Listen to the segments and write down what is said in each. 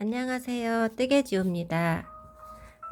안녕하세요. 뜨개지우입니다.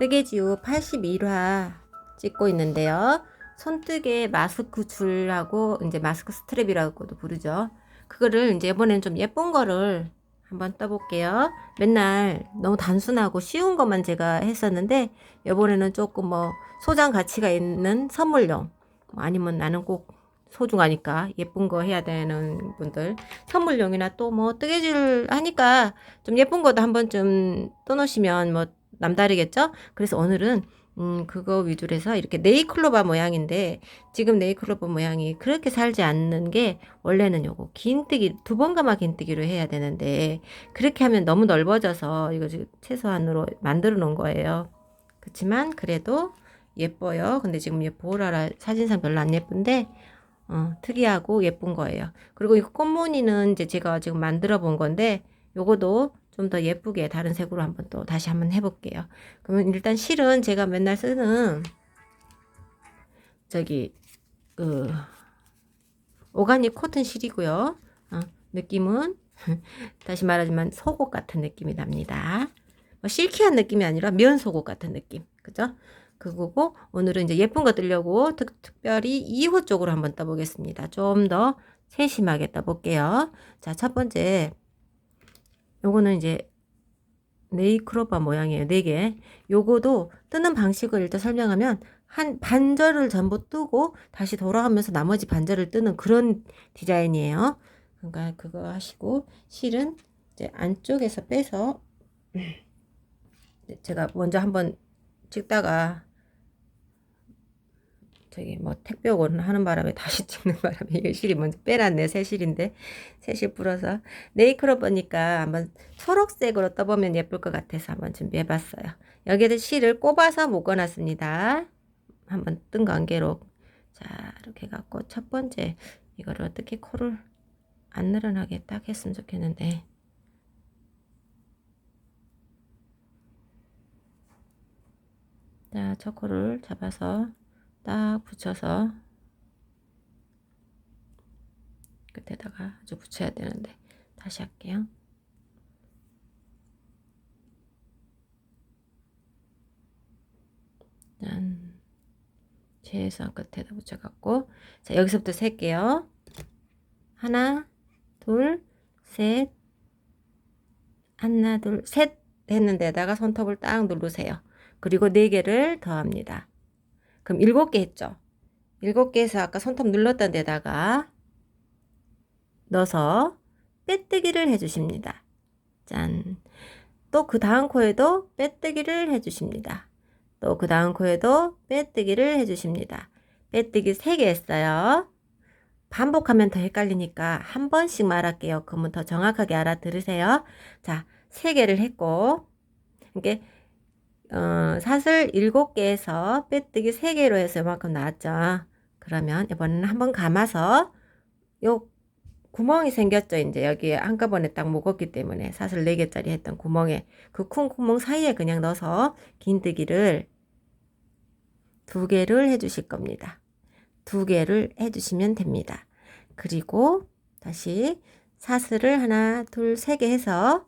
뜨개지우 81화 찍고 있는데요. 손뜨개 마스크 줄하고 이제 마스크 스트랩이라고도 부르죠. 그거를 이제 이번엔 좀 예쁜 거를 한번 떠볼게요. 맨날 너무 단순하고 쉬운 것만 제가 했었는데 이번에는 조금 뭐 소장 가치가 있는 선물용 뭐 아니면 나는 꼭 소중하니까 예쁜 거 해야 되는 분들 선물용이나 또 뭐 뜨개질 하니까 좀 예쁜 것도 한번 좀 떠놓으시면 뭐 남다르겠죠? 그래서 오늘은 음 그거 위주로 해서 이렇게 네이클로바 모양인데 지금 네이클로바 모양이 그렇게 살지 않는 게 원래는 요거 긴뜨기 두번 가마 긴뜨기로 해야 되는데 그렇게 하면 너무 넓어져서 이거 지금 최소한으로 만들어 놓은 거예요. 그렇지만 그래도 예뻐요. 근데 지금 얘 보라라 사진상 별로 안 예쁜데 어, 특이하고 예쁜 거예요. 그리고 이 꽃무늬는 이제 제가 지금 만들어 본 건데 요거도 좀 더 예쁘게 다른 색으로 한번 또 다시 한번 해볼게요. 그러면 일단 실은 제가 맨날 쓰는 저기 그 오가닉 코튼 실이고요. 어, 느낌은 다시 말하지만 속옷 같은 느낌이 납니다. 뭐 실키한 느낌이 아니라 면 속옷 같은 느낌, 그죠? 그거고 오늘은 이제 예쁜 거 뜨려고 특, 특별히 2호 쪽으로 한번 떠보겠습니다. 좀 더 세심하게 떠볼게요. 자, 첫 번째 요거는 이제 네이크로바 모양이에요. 네 개. 요거도 뜨는 방식을 일단 설명하면 한 반절을 전부 뜨고 다시 돌아가면서 나머지 반절을 뜨는 그런 디자인이에요. 그러니까 그거 하시고 실은 이제 안쪽에서 빼서 제가 먼저 한번 찍다가 저기 뭐 택배 오는 하는 바람에 다시 찍는 바람에 이게 실이 먼저 빼놨네 새 실인데. 새실 불어서. 네이클로버니까 한번 초록색으로 떠보면 예쁠 것 같아서 한번 준비해봤어요. 여기에도 실을 꼽아서 묶어놨습니다. 한번 뜬 관계로. 자 이렇게 갖고 첫 번째 이거를 어떻게 코를 안 늘어나게 딱 했으면 좋겠는데 자 초코를 잡아서 딱 붙여서 끝에다가 아주 붙여야 되는데 다시 할게요. 짠. 최선 끝에다 붙여갖고 자 여기서부터 셀게요. 하나, 둘, 셋, 하나, 둘, 셋 했는 데다가 손톱을 딱 누르세요. 그리고 네 개를 더합니다. 그럼 일곱 개 했죠? 일곱 개에서 아까 손톱 눌렀던 데다가 넣어서 빼뜨기를 해주십니다. 짠. 또 그 다음 코에도 빼뜨기를 해주십니다. 또 그 다음 코에도 빼뜨기를 해주십니다. 빼뜨기 세개 했어요. 반복하면 더 헷갈리니까 한 번씩 말할게요. 그러면 더 정확하게 알아들으세요. 자, 세 개를 했고, 이게 어, 사슬 7개에서 빼뜨기 3개로 해서 이만큼 나왔죠. 그러면 이번에는 한번 감아서 요 구멍이 생겼죠. 이제 여기에 한꺼번에 딱 묶었기 때문에 사슬 4개짜리 했던 구멍에 그 큰 구멍 사이에 그냥 넣어서 긴뜨기를 두 개를 해주실 겁니다. 두 개를 해주시면 됩니다. 그리고 다시 사슬을 하나, 둘, 세 개 해서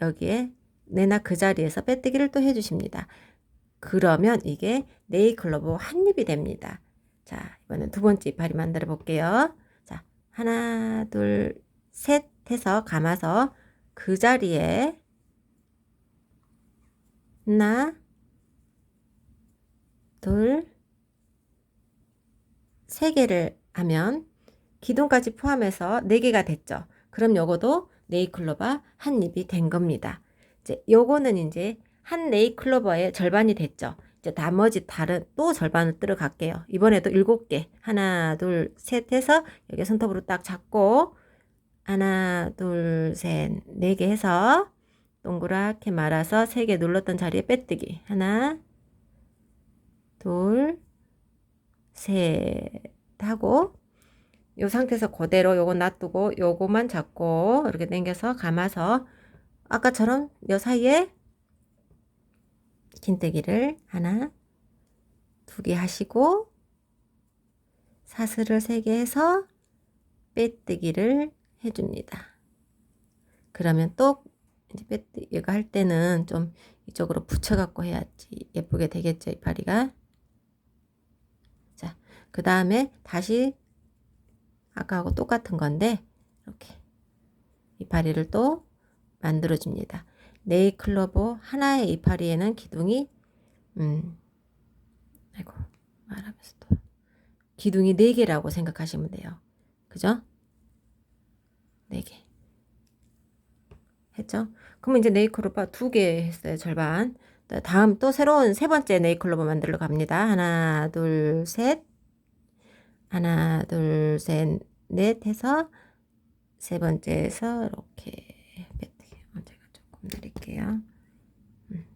여기에 내나 그 자리에서 빼뜨기를 또 해주십니다. 그러면 이게 네이클로버 한 입이 됩니다. 자, 이번엔 두 번째 이파리 만들어 볼게요. 자, 하나, 둘, 셋 해서 감아서 그 자리에 하나, 둘, 세 개를 하면 기둥까지 포함해서 네 개가 됐죠. 그럼 요거도 네이클로바 한 입이 된 겁니다. 이제 요거는 이제 한 네이클로버의 절반이 됐죠. 이제 나머지 다른 또 절반을 들어갈게요. 이번에도 일곱 개. 하나, 둘, 셋 해서 여기 손톱으로 딱 잡고 하나, 둘, 셋, 네 개 해서 동그랗게 말아서 세 개 눌렀던 자리에 빼뜨기. 하나, 둘, 셋 하고 요 상태에서 그대로 요거 놔두고 요거만 잡고 이렇게 당겨서 감아서 아까처럼 요 사이에 긴뜨기를 하나, 두 개 하시고 사슬을 세 개 해서 빼뜨기를 해줍니다. 그러면 또 이제 빼뜨 이거 할 때는 좀 이쪽으로 붙여갖고 해야지 예쁘게 되겠죠 이파리가. 자, 그 다음에 다시 아까하고 똑같은 건데 이렇게 이파리를 또 만들어줍니다. 네이클로버 하나의 이파리에는 기둥이 음 아이고 말하면서 또 기둥이 네 개라고 생각하시면 돼요. 그죠? 네 개. 했죠? 그러면 이제 네이클로버 두 개 했어요. 절반. 다음 또 새로운 세 번째 네이클로버 만들러 갑니다. 하나, 둘, 셋. 하나, 둘, 셋, 넷 해서 세 번째에서 이렇게 조금 내릴게요. 음.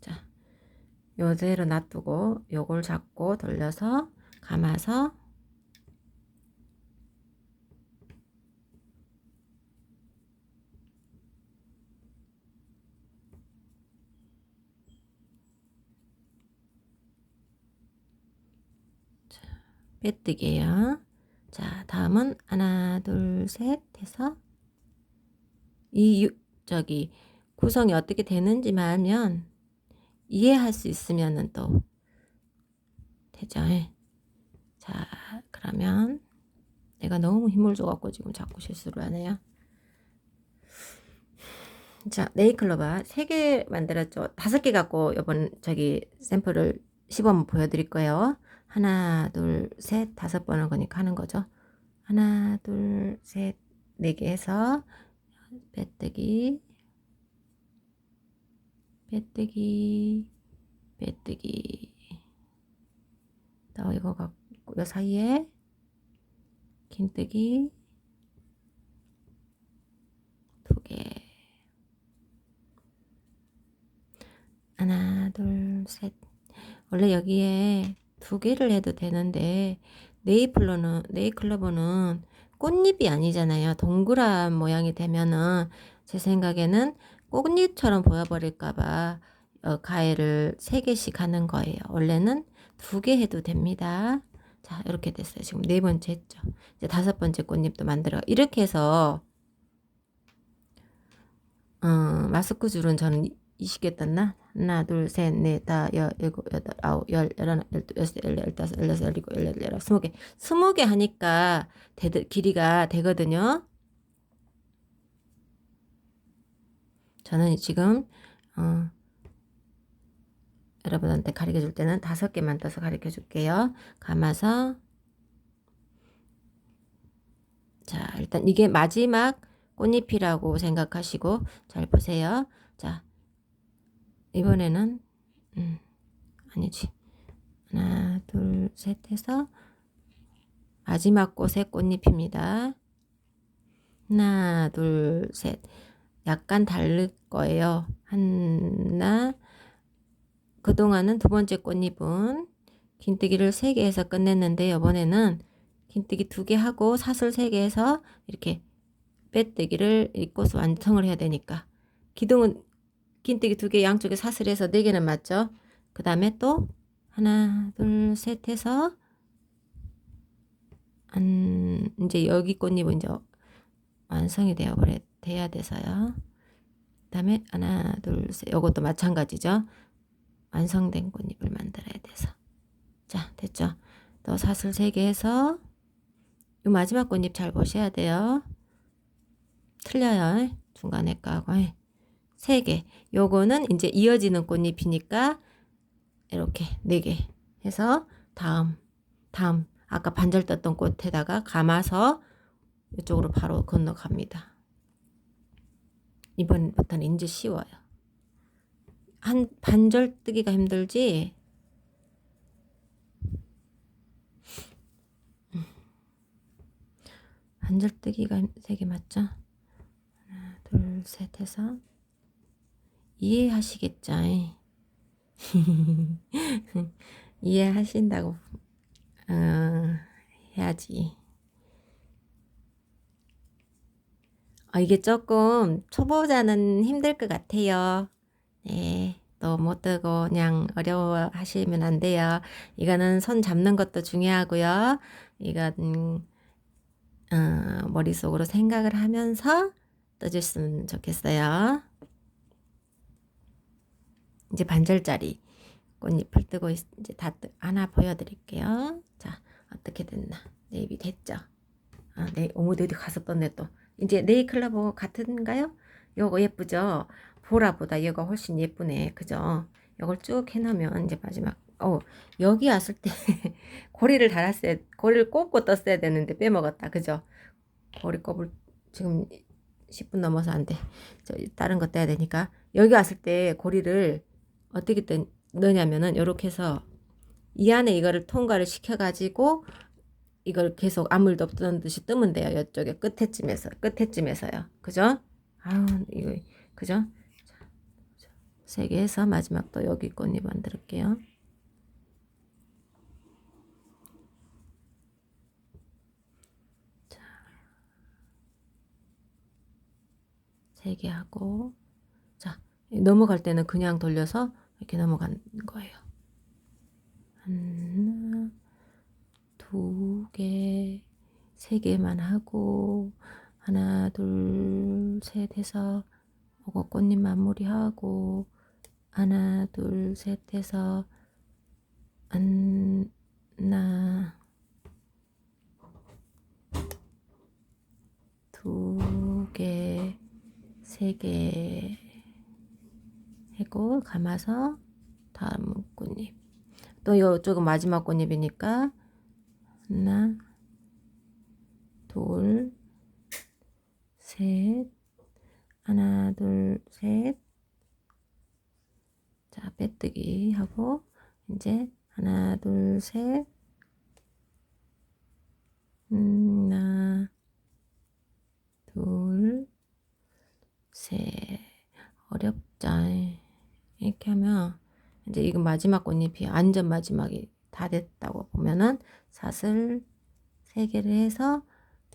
자, 요대로 놔두고 요걸 잡고 돌려서 감아서 빼뜨기예요. 자, 다음은 하나, 둘, 셋 해서 이 유- 저기 구성이 어떻게 되는지만 알면 이해할 수 있으면은 또 되죠. 예. 자, 그러면 내가 너무 힘을 줘갖고 지금 자꾸 실수를 하네요. 자, 네이클로바 3개 만들었죠. 5개 갖고 이번 저기 샘플을 시범 보여드릴 거예요. 하나, 둘, 셋, 다섯 번을 거니까 하는 거죠. 하나, 둘, 셋, 네 개 해서 빼뜨기, 빼뜨기, 빼뜨기. 또 이거 갖고 요 사이에 긴뜨기 두 개. 하나, 둘, 셋. 원래 여기에 두 개를 해도 되는데 네이플로는 네이클로버는 꽃잎이 아니잖아요. 동그란 모양이 되면은 제 생각에는 꽃잎처럼 보여버릴까봐 어, 가해를 세 개씩 하는 거예요. 원래는 두 개 해도 됩니다. 자, 이렇게 됐어요. 지금 네 번째 했죠. 이제 다섯 번째 꽃잎도 만들어. 이렇게 해서 어, 마스크 줄은 저는 20개 떴나? 하나, 둘, 셋, 넷, 다, 여, 일곱, 여덟, 아홉, 열, 열하나, 열두, 열세, 열네, 열다섯, 열여섯, 열일곱, 열여덟, 열아홉, 스무 개. 스무 개 하니까 대, 길이가 되거든요. 저는 지금 어, 여러분한테 가르쳐 줄 때는 다섯 개만 떠서 가르쳐 줄게요. 감아서 자 일단 이게 마지막 꽃잎이라고 생각하시고 잘 보세요. 자 이번에는 음, 아니지 하나 둘 셋 해서 마지막 꽃의 꽃잎입니다. 하나 둘 셋 약간 다를 거예요. 하나 그동안은 두 번째 꽃잎은 긴뜨기를 세개 해서 끝냈는데 이번에는 긴뜨기 두개 하고 사슬 세개 해서 이렇게 빼뜨기를 입고서 완성을 해야 되니까 기둥은 긴뜨기 두 개 양쪽에 사슬해서 네 개는 맞죠? 그 다음에 또 하나 둘 셋 해서 한 이제 여기 꽃잎은 이제 완성이 되어 버려 돼야 돼서요. 그 다음에 하나 둘 셋 이것도 마찬가지죠. 완성된 꽃잎을 만들어야 돼서 자 됐죠. 또 사슬 세개 해서 이 마지막 꽃잎 잘 보셔야 돼요. 틀려요. 중간에 까고 세 개. 요거는 이제 이어지는 꽃잎이니까 이렇게 네개 해서 다음 다음 아까 반절 떴던 꽃에다가 감아서 이쪽으로 바로 건너갑니다. 이번부터는 이제 쉬워요. 한 반절 뜨기가 힘들지. 반절 뜨기가 세 개 맞죠? 하나, 둘, 셋 해서 이해하시겠죠? 이해하신다고 어, 해야지. 아, 이게 조금 초보자는 힘들 것 같아요. 네. 또못 뜨고 그냥 어려워 하시면 안 돼요. 이거는 손 잡는 것도 중요하고요. 이건 어, 머릿속으로 생각을 하면서 떠줬으면 좋겠어요. 이제 반절짜리 꽃잎을 뜨고 있, 이제 다 뜨, 하나 보여드릴게요. 자 어떻게 됐나? 네잎이 됐죠? 아, 네, 어머 어디 떴네 또. 이제 네이클러버 같은가요? 요거 예쁘죠? 보라보다 얘가 훨씬 예쁘네. 그죠? 요걸 쭉 해놓으면 이제 마지막 어 여기 왔을 때 고리를 달았어야 고리를 꽂고 떴어야 되는데 빼먹었다. 그죠? 고리 꼽을 지금 10분 넘어서 안 돼. 저 다른 거 떼야 되니까 여기 왔을 때 고리를 어떻게 떼, 넣냐면은 요렇게 해서 이 안에 이거를 통과를 시켜가지고 이걸 계속 아무 일도 없던 듯이 뜨면 돼요. 이쪽에 끝에쯤에서 끝에쯤에서요. 그죠? 아우 이거 그죠? 세 개 해서 마지막 또 여기 꽃잎 만들게요. 세개 하고 자 넘어갈 때는 그냥 돌려서 이렇게 넘어가는 거예요. 하나, 두 개, 세 개만 하고 하나, 둘, 셋 해서 이거 꽃잎 마무리하고 하나, 둘, 셋 해서 하나, 두 개, 세 개 하고 감아서 다음 꽃잎. 또 이쪽은 마지막 꽃잎이니까 하나 둘 셋 하나 둘셋 자 빼뜨기 하고 이제 하나 둘 셋. 하나 둘 셋. 어렵죠 이렇게 하면 이제 이거 마지막 꽃잎이 완전 마지막이 다 됐다고 보면은 사슬 세 개를 해서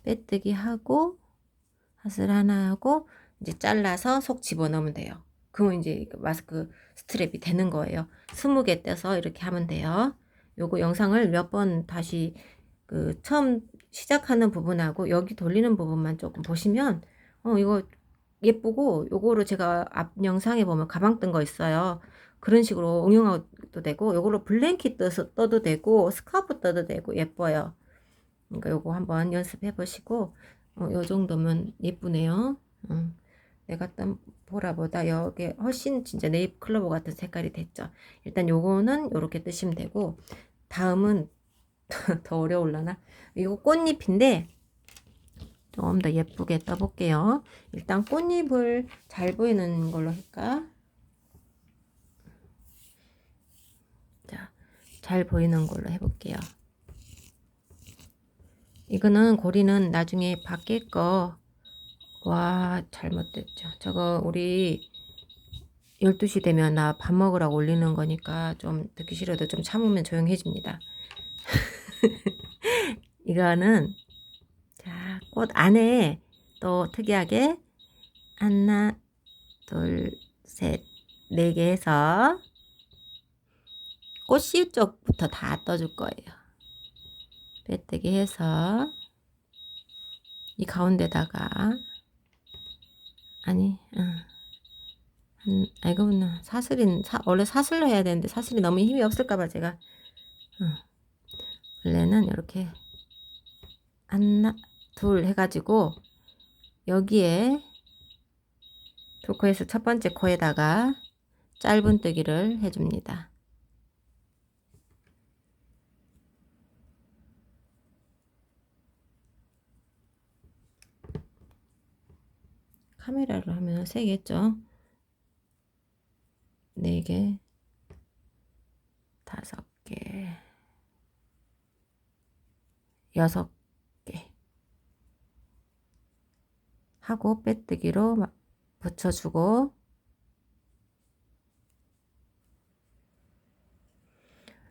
빼뜨기 하고 사슬 하나 하고 이제 잘라서 속 집어넣으면 돼요. 그러면 이제 마스크 스트랩이 되는 거예요. 스무 개 떼서 이렇게 하면 돼요. 요거 영상을 몇 번 다시 그 처음 시작하는 부분하고 여기 돌리는 부분만 조금 보시면 어 이거 예쁘고 요거로 제가 앞 영상에 보면 가방 뜬 거 있어요. 그런 식으로 응용해도 되고 요걸로 블랭킷 떠서 떠도 되고 스카프 떠도 되고 예뻐요. 그러니까 요거 한번 연습해 보시고 어, 요 정도면 예쁘네요. 어. 내가 딴 보라보다 여기 훨씬 진짜 네잎 클로버 같은 색깔이 됐죠. 일단 요거는 요렇게 뜨시면 되고 다음은 더 어려울라나? 이거 꽃잎인데 좀 더 예쁘게 떠볼게요. 일단 꽃잎을 잘 보이는 걸로 할까? 자, 잘 보이는 걸로 해볼게요. 이거는 고리는 나중에 밖에 거, 와, 잘못됐죠. 저거 우리 12시 되면 나 밥 먹으라고 올리는 거니까 좀 듣기 싫어도 좀 참으면 조용해집니다. 이거는 자, 꽃 안에 또 특이하게 하나, 둘, 셋, 네 개 해서 꽃씨 쪽부터 다 떠줄 거예요. 빼뜨기 해서 이 가운데다가 아니, 응. 음, 아이고, 사슬인, 사, 원래 사슬로 해야 되는데 사슬이 너무 힘이 없을까봐 제가 응. 원래는 이렇게 하나, 둘 해가지고 여기에 두 코에서 첫 번째 코에다가 짧은 뜨기를 해줍니다. 카메라로 하면 세겠죠? 네 개, 다섯 개, 여섯 개 하고 빼뜨기로 붙여주고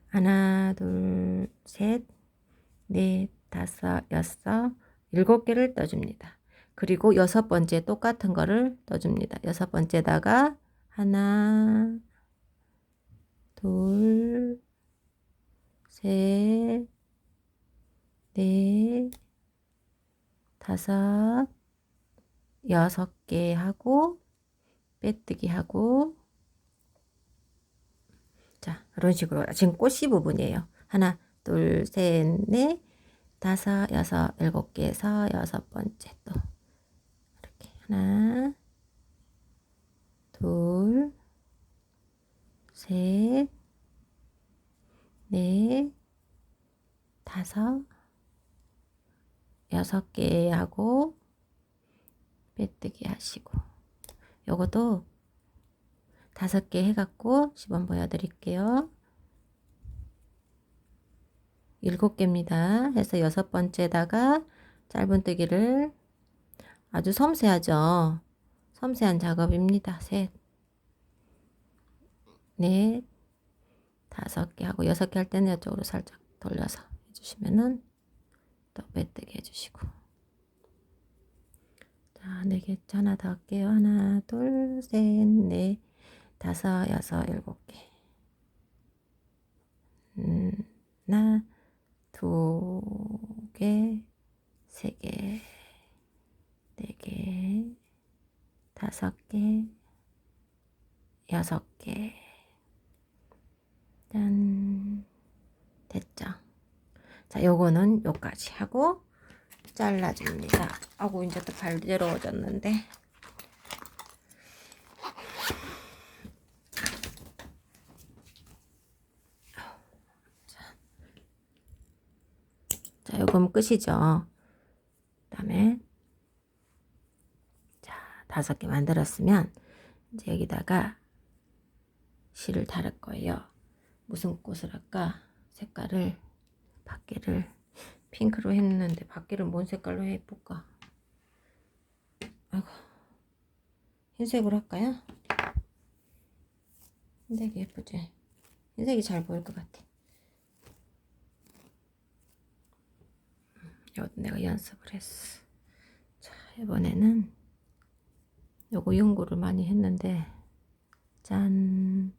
하나, 둘, 셋, 넷, 다섯, 여섯, 일곱 개를 떠줍니다. 그리고 여섯 번째 똑같은 거를 떠줍니다. 여섯 번째다가 하나, 둘, 셋, 넷, 다섯, 여섯 개 하고 빼뜨기 하고. 자 이런 식으로 지금 꽃이 부분이에요. 하나, 둘, 셋, 넷, 다섯, 여섯, 일곱 개에서 여섯 번째 또. 이렇게 하나, 둘, 셋, 넷, 다섯, 여섯 개 하고 빼뜨기 하시고 요것도 다섯 개 해갖고 시범 보여드릴게요. 일곱 개입니다. 해서 여섯 번째다가 짧은뜨기를 아주 섬세하죠. 섬세한 작업입니다. 셋, 넷, 다섯 개 하고 여섯 개 할 때는 이쪽으로 살짝 돌려서 해주시면은 또 빼뜨기 해주시고 자, 네 개 하나 더 할게요. 하나, 둘, 셋, 넷, 다섯, 여섯, 일곱 개. 음, 하나, 두 개, 세 개, 네 개, 다섯 개, 여섯 개. 짠. 됐죠? 자, 요거는 요까지 하고 잘라줍니다. 아고 이제 또 발대로워졌는데. 자, 요건 끝이죠. 그다음에 자, 다섯 개 만들었으면 이제 여기다가 실을 달을 거예요. 무슨 꽃을 할까? 색깔을 밖에를 핑크로 했는데 밖에를 뭔 색깔로 해볼까? 아이고 흰색으로 할까요? 흰색이 예쁘지? 흰색이 잘 보일 것 같아. 이것도 내가 연습을 했어. 자 이번에는 요거 연구를 많이 했는데 짠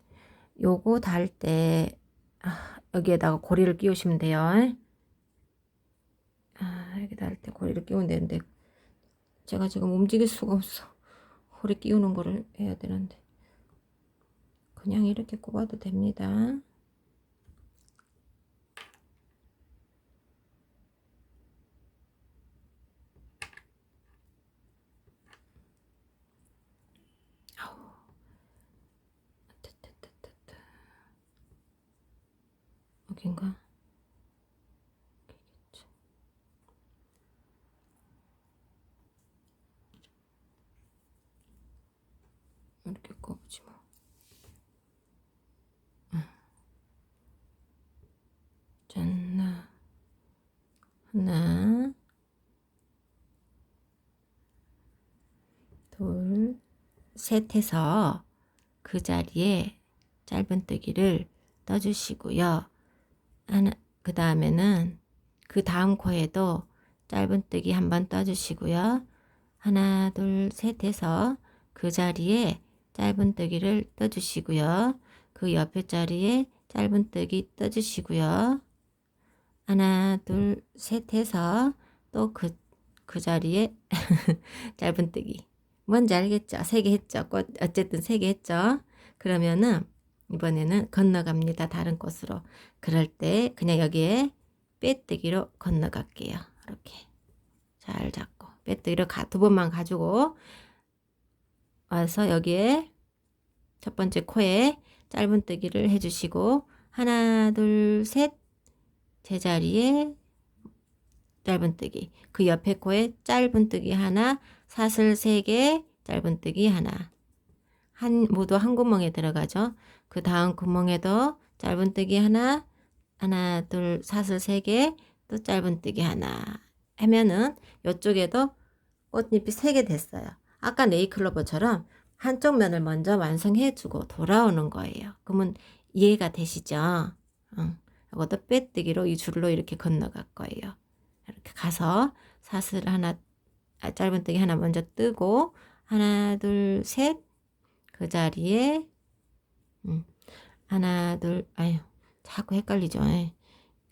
요거 달 때 아, 여기에다가 고리를 끼우시면 돼요. 아, 여기다 할때 고리를 끼우면 되는데 제가 지금 움직일 수가 없어. 고리 끼우는 거를 해야 되는데 그냥 이렇게 꼽아도 됩니다. 여긴가? 여기겠지. 이렇게 꼽지 뭐. 응. 짠나 하나 둘 셋 해서 그 자리에 짧은뜨기를 떠주시고요. 하나 그 다음에는 그 다음 코에도 짧은뜨기 한번 떠주시고요. 하나 둘 셋 해서 그 자리에 짧은뜨기를 떠주시고요. 그 옆에 자리에 짧은뜨기 떠주시고요. 하나 둘 셋 해서 또 그 그 자리에 짧은뜨기 뭔지 알겠죠? 세 개 했죠? 꽃 어쨌든 세 개 했죠? 그러면은 이번에는 건너갑니다. 다른 꽃으로. 그럴 때 그냥 여기에 빼뜨기로 건너갈게요. 이렇게 잘 잡고 빼뜨기로 가, 두 번만 가지고 와서 여기에 첫 번째 코에 짧은뜨기를 해주시고 하나 둘 셋 제자리에 짧은뜨기 그 옆에 코에 짧은뜨기 하나 사슬 세개 짧은뜨기 하나 한 모두 한 구멍에 들어가죠. 그 다음 구멍에도 짧은뜨기 하나, 하나, 둘, 사슬 세 개, 또 짧은뜨기 하나 하면은 이쪽에도 꽃잎이 세개 됐어요. 아까 네이클로버처럼 한쪽 면을 먼저 완성해 주고 돌아오는 거예요. 그러면 이해가 되시죠? 응. 이것도 빼뜨기로 이 줄로 이렇게 건너갈 거예요. 이렇게 가서 사슬 하나, 아, 짧은뜨기 하나 먼저 뜨고 하나, 둘, 셋, 그 자리에 음, 하나, 둘, 아유, 자꾸 헷갈리죠. 예.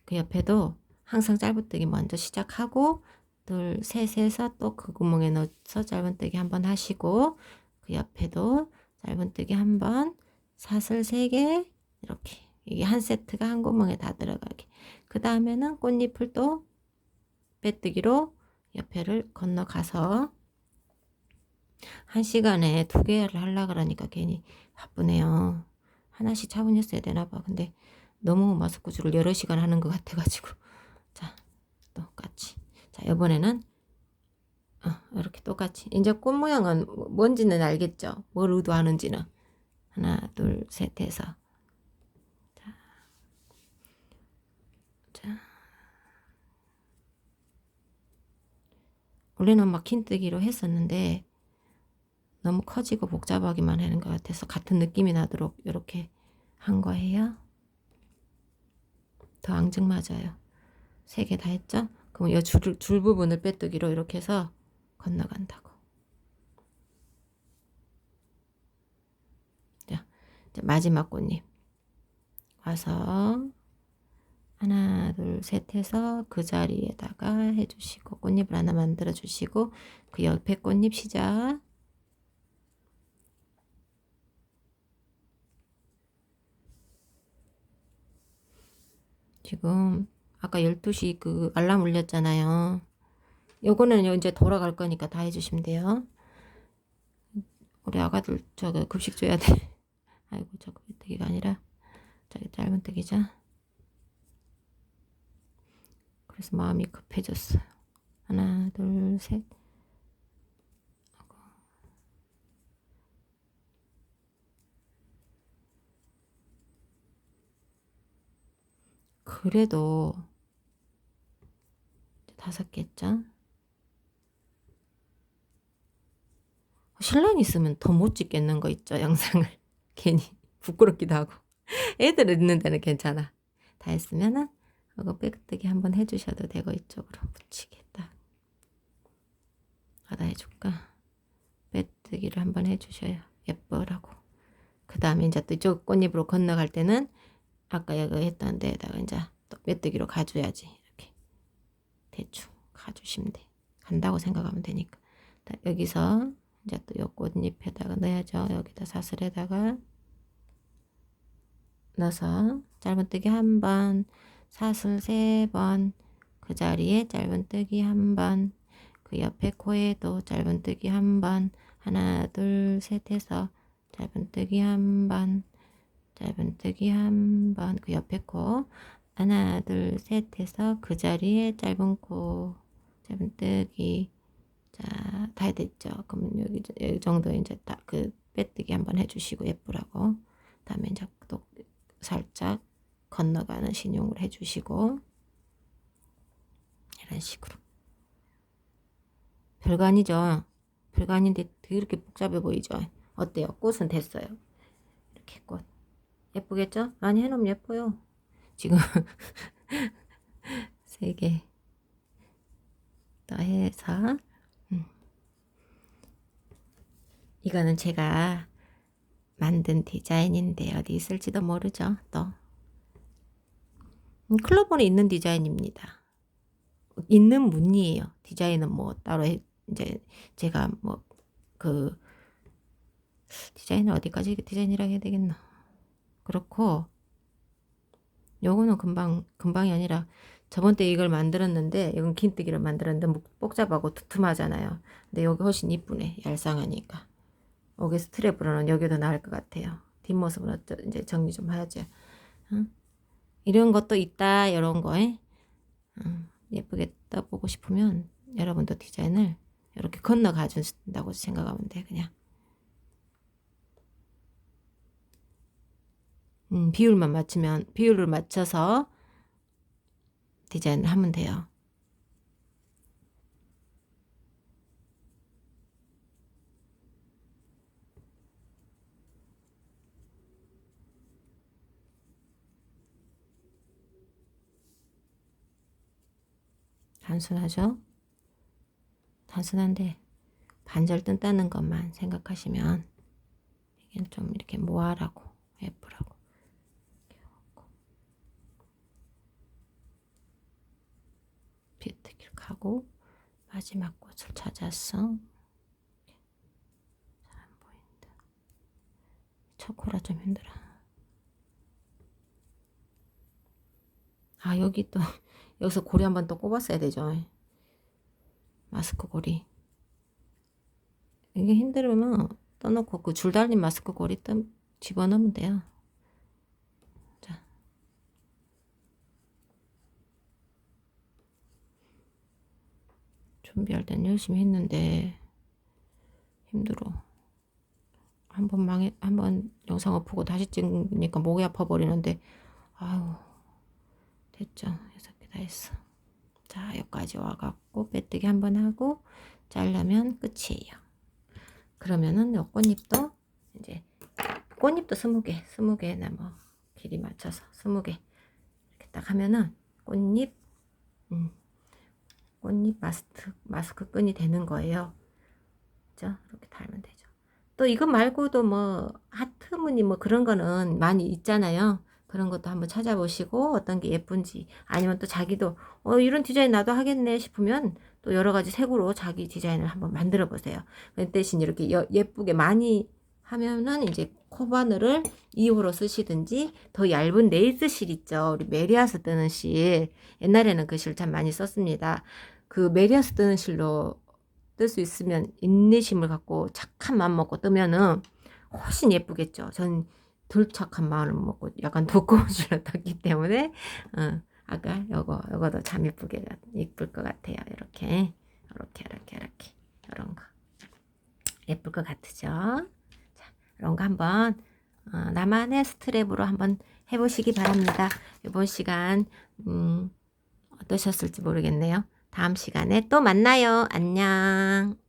그 옆에도 항상 짧은뜨기 먼저 시작하고, 둘, 셋에서 또 그 구멍에 넣어서 짧은뜨기 한번 하시고, 그 옆에도 짧은뜨기 한 번, 사슬 세 개, 이렇게. 이게 한 세트가 한 구멍에 다 들어가게. 그 다음에는 꽃잎을 또 빼뜨기로 옆에를 건너가서 한 시간에 두 개를 하려 그러니까 괜히 바쁘네요. 하나씩 차분했어야 되나 봐. 근데 너무 마스크줄을 여러 시간 하는 것 같아가지고. 자, 똑같이. 자, 이번에는 어, 이렇게 똑같이. 이제 꽃 모양은 뭔지는 알겠죠? 뭘 의도하는지는. 하나, 둘, 셋 해서. 원래는 막 킨뜨기로 했었는데 너무 커지고 복잡하기만 하는 것 같아서 같은 느낌이 나도록 이렇게 한 거예요. 더 앙증 맞아요. 세 개 다 했죠? 그럼 이 줄, 줄 부분을 빼뜨기로 이렇게 해서 건너간다고. 자, 마지막 꽃잎. 와서 하나, 둘, 셋 해서 그 자리에다가 해주시고 꽃잎을 하나 만들어 주시고 그 옆에 꽃잎 시작. 지금 아까 12시 그 알람 울렸잖아요. 요거는 이제 돌아갈 거니까 다 해주시면 돼요. 우리 아가들 저거 급식 줘야 돼. 아이고 저거 뜨기가 아니라 저기 짧은 뜨기자. 그래서 마음이 급해졌어요. 하나, 둘, 셋. 그래도 다섯 개죠. 신랑 있으면 더 못 찍겠는 거 있죠, 영상을. 괜히 부끄럽기도 하고. 애들 있는 데는 괜찮아. 다 했으면은 이거 빼뜨기 한번 해주셔도 되고 이쪽으로 붙이겠다. 하다 해줄까? 빼뜨기를 한번 해주셔요. 예뻐라고. 그 다음에 이제 또 이쪽 꽃잎으로 건너갈 때는 아까 여기 했던 데에다가 이제 또 메뜨기로 가줘야지 이렇게 대충 가주시면 돼 간다고 생각하면 되니까 여기서 이제 또 요 꽃잎에다가 넣어야죠 여기다 사슬에다가 넣어서 짧은뜨기 한 번 사슬 세 번. 그 자리에 짧은뜨기 한 번. 그 옆에 코에도 짧은뜨기 한 번. 하나 둘 셋 해서 짧은뜨기 한 번. 짧은뜨기 한 번. 그 옆에 코. 하나 둘 셋 해서 그 자리에 짧은 코. 짧은뜨기. 자 다 됐죠? 그러면 여기 이 정도 이제 딱 그 빼뜨기 한번 해주시고 예쁘라고. 다음에 이제 또 살짝 건너가는 신용을 해주시고 이런 식으로 별거 아니죠 별거 아닌데 이렇게 복잡해 보이죠 어때요 꽃은 됐어요 이렇게 꽃 예쁘겠죠? 많이 해놓으면 예뻐요. 지금 세개더 해서 음. 이거는 제가 만든 디자인인데 어디 있을지도 모르죠. 또 음, 클로버는 있는 디자인입니다. 있는 문이에요. 디자인은 뭐 따로 해, 이제 제가 뭐 그 디자인을 어디까지 디자인이라 해야 되겠나? 그렇고 요거는 금방 금방이 아니라 저번 때 이걸 만들었는데 이건 긴뜨기를 만들었는데 뭐 복잡하고 두툼하잖아요. 근데 여기 훨씬 이쁘네 얄쌍하니까. 여기 스트랩으로는 여기 더 나을 것 같아요. 뒷모습은 이제 정리 좀 해야죠. 응? 이런 것도 있다 이런 거에 응. 예쁘게 떠보고 싶으면 여러분도 디자인을 이렇게 건너가 준다고 생각하면 돼 그냥. 음, 비율만 맞추면 비율을 맞춰서 디자인을 하면 돼요. 단순하죠? 단순한데 반절 뜬다는 것만 생각하시면 이게 좀 이렇게 모아라고 예쁘라고. 비트길 가고 마지막 곳을 찾았어 잘 안 보인다. 초코라 좀 힘들어. 아 여기 또 여기서 고리 한번 또 꼽았어야 되죠. 마스크 고리. 이게 힘들으면 떠놓고 그 줄 달린 마스크 고리 떠 집어넣으면 돼요. 자. 준비할 땐 열심히 했는데 힘들어. 한번 망해 한번 영상 엎고 다시 찍으니까 목이 아파 버리는데 아유 됐죠. 개 다 했어. 자 여기까지 와갖고 빼뜨기 한번 하고 자르면 끝이에요. 그러면은 요 꽃잎도 이제 꽃잎도 스무 개, 스무 개나 뭐 길이 맞춰서 스무 개 이렇게 딱 하면은 꽃잎, 음, 꽃잎 마스크 마스크 끈이 되는 거예요. 그죠? 이렇게 달면 되죠. 또 이거 말고도 뭐 하트 무늬 뭐 그런 거는 많이 있잖아요. 그런 것도 한번 찾아보시고 어떤 게 예쁜지 아니면 또 자기도 어 이런 디자인 나도 하겠네 싶으면 또 여러 가지 색으로 자기 디자인을 한번 만들어 보세요. 그 대신 이렇게 여- 예쁘게 많이 하면은 이제 코바늘을 2호로 쓰시든지 더 얇은 레이스 실 있죠. 우리 메리아스 뜨는 실. 옛날에는 그 실 참 많이 썼습니다. 그 메리아스 뜨는 실로 뜰 수 있으면 인내심을 갖고 착한 마음 먹고 뜨면은 훨씬 예쁘겠죠. 전 덜 착한 마음을 먹고 약간 두꺼운 실로 떴기 때문에 어, 아까 요거 요거도 참 예쁘게 예쁠 것 같아요. 이렇게 이렇게 이렇게 이렇게 이런 거 예쁠 것 같으죠? 자, 이런 거 한번 어, 나만의 스트랩으로 한번 해보시기 바랍니다. 이번 시간 음, 어떠셨을지 모르겠네요. 다음 시간에 또 만나요. 안녕.